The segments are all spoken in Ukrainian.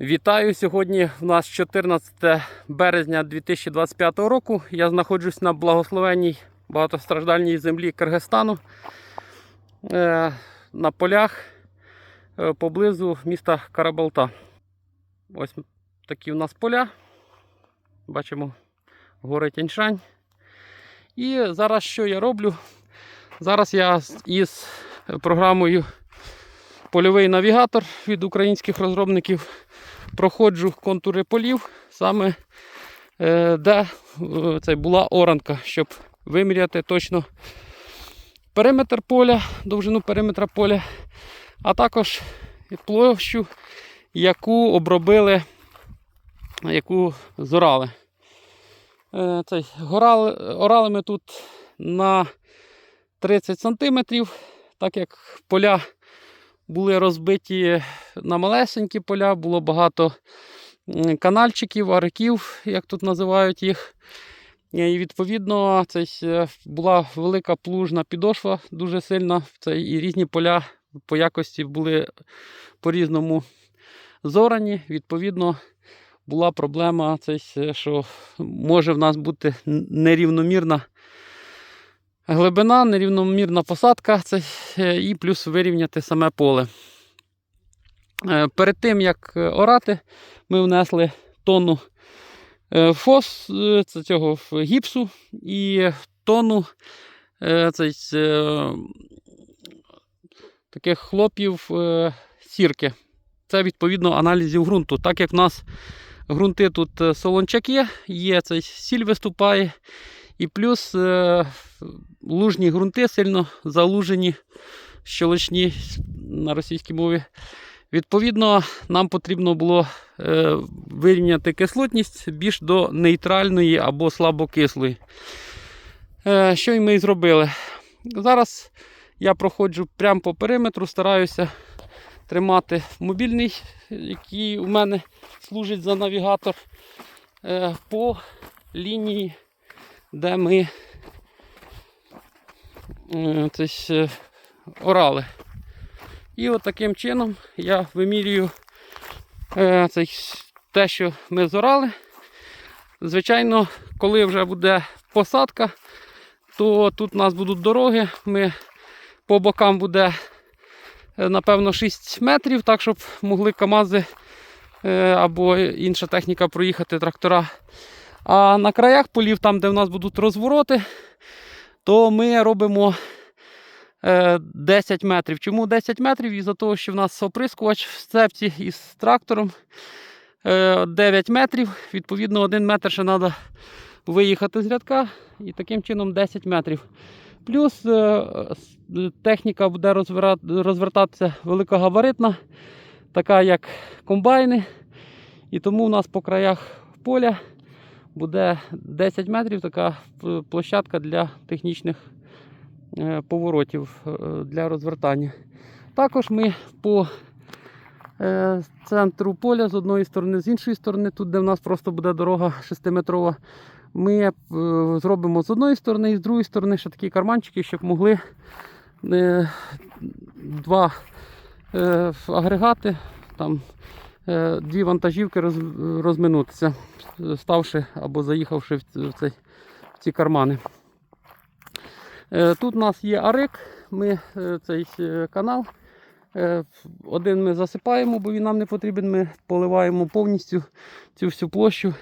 Вітаю! Сьогодні в нас 14 березня 2025 року. Я знаходжусь на благословенній багатостраждальній землі Киргизстану е, на полях е, поблизу міста Карабалта. Ось такі в нас поля. Бачимо гори Тяньшань. І зараз що я роблю? Зараз я із програмою Польовий навігатор від українських розробників проходжу контури полів, саме е, де е, це була оранка, щоб виміряти точно периметр поля, довжину периметра поля, а також площу, яку обробили, яку зорали. Е, Цей, горали, орали ми тут на 30 см, так як поля були розбиті на малесенькі поля, було багато канальчиків, ариків, як тут називають їх. І відповідно, це була велика плужна підошва, дуже сильна. Це і різні поля по якості були по-різному зорані. Відповідно, була проблема, це що може в нас бути нерівномірна глибина, нерівномірна посадка це, е, і плюс вирівняти саме поле. Е, Перед тим, як е, орати, ми внесли тонну фос, це цього гіпсу і тонну е, цей, е, таких хлопів сірки. Це відповідно аналізів ґрунту. Так як в нас ґрунти тут солончаки, є цей сіль виступає, і плюс лужні ґрунти сильно залужені, щелочні на російській мові. Відповідно, нам потрібно було е, вирівняти кислотність більш до нейтральної або слабокислої. Е, що й ми і зробили. Зараз я проходжу прямо по периметру, стараюся тримати мобільний, який у мене служить за навігатор, е, по лінії, де ми е, ж, е, орали. І от таким чином я вимірюю е, цей, те, що ми зорали. Звичайно, коли вже буде посадка, то тут у нас будуть дороги. Ми по бокам буде, напевно, 6 метрів, так щоб могли КАМАЗи або інша техніка проїхати трактора. А на краях полів, там, де в нас будуть розвороти, то ми робимо е, 10 метрів. Чому 10 метрів? Із-за того, що в нас оприскувач в сцепці із трактором е, 9 метрів. Відповідно, 1 метр ще треба виїхати з рядка. І таким чином 10 метрів. Плюс е, техніка буде розвертатися великогабаритна, така як комбайни. І тому у нас по краях поля буде 10 метрів така площадка для технічних е, поворотів е, для розвертання. Також ми по е, центру поля з одної сторони, з іншої сторони, тут, де в нас просто буде дорога 6-метрова, ми зробимо з одної сторони і з другої сторони ще такі карманчики, щоб могли два агрегати, там, дві вантажівки роз, розминутися, ставши або заїхавши в, цей, в ці кармани. Е, Тут у нас є арик, ми е, цей е, канал. е, Один ми засипаємо, бо він нам не потрібен. Ми поливаємо повністю цю всю площу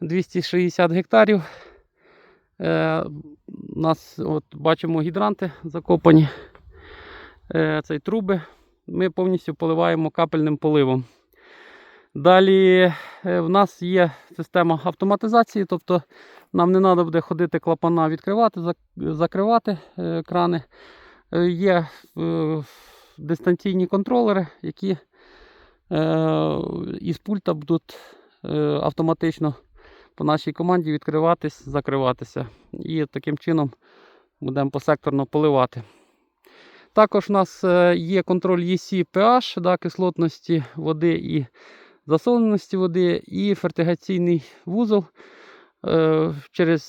260 гектарів. Е, У нас от, бачимо гідранти закопані, е, цей труби. Ми повністю поливаємо капельним поливом. Далі е, в нас є система автоматизації, тобто нам не треба буде ходити клапана відкривати, закривати е, крани. Е, Є дистанційні контролери, які із пульта будуть автоматично по нашій команді відкриватись, закриватися. І таким чином будемо посекторно поливати. Також у нас є контроль EC pH, да, кислотності води і засоленості води, і фертигаційний вузол. Е, Через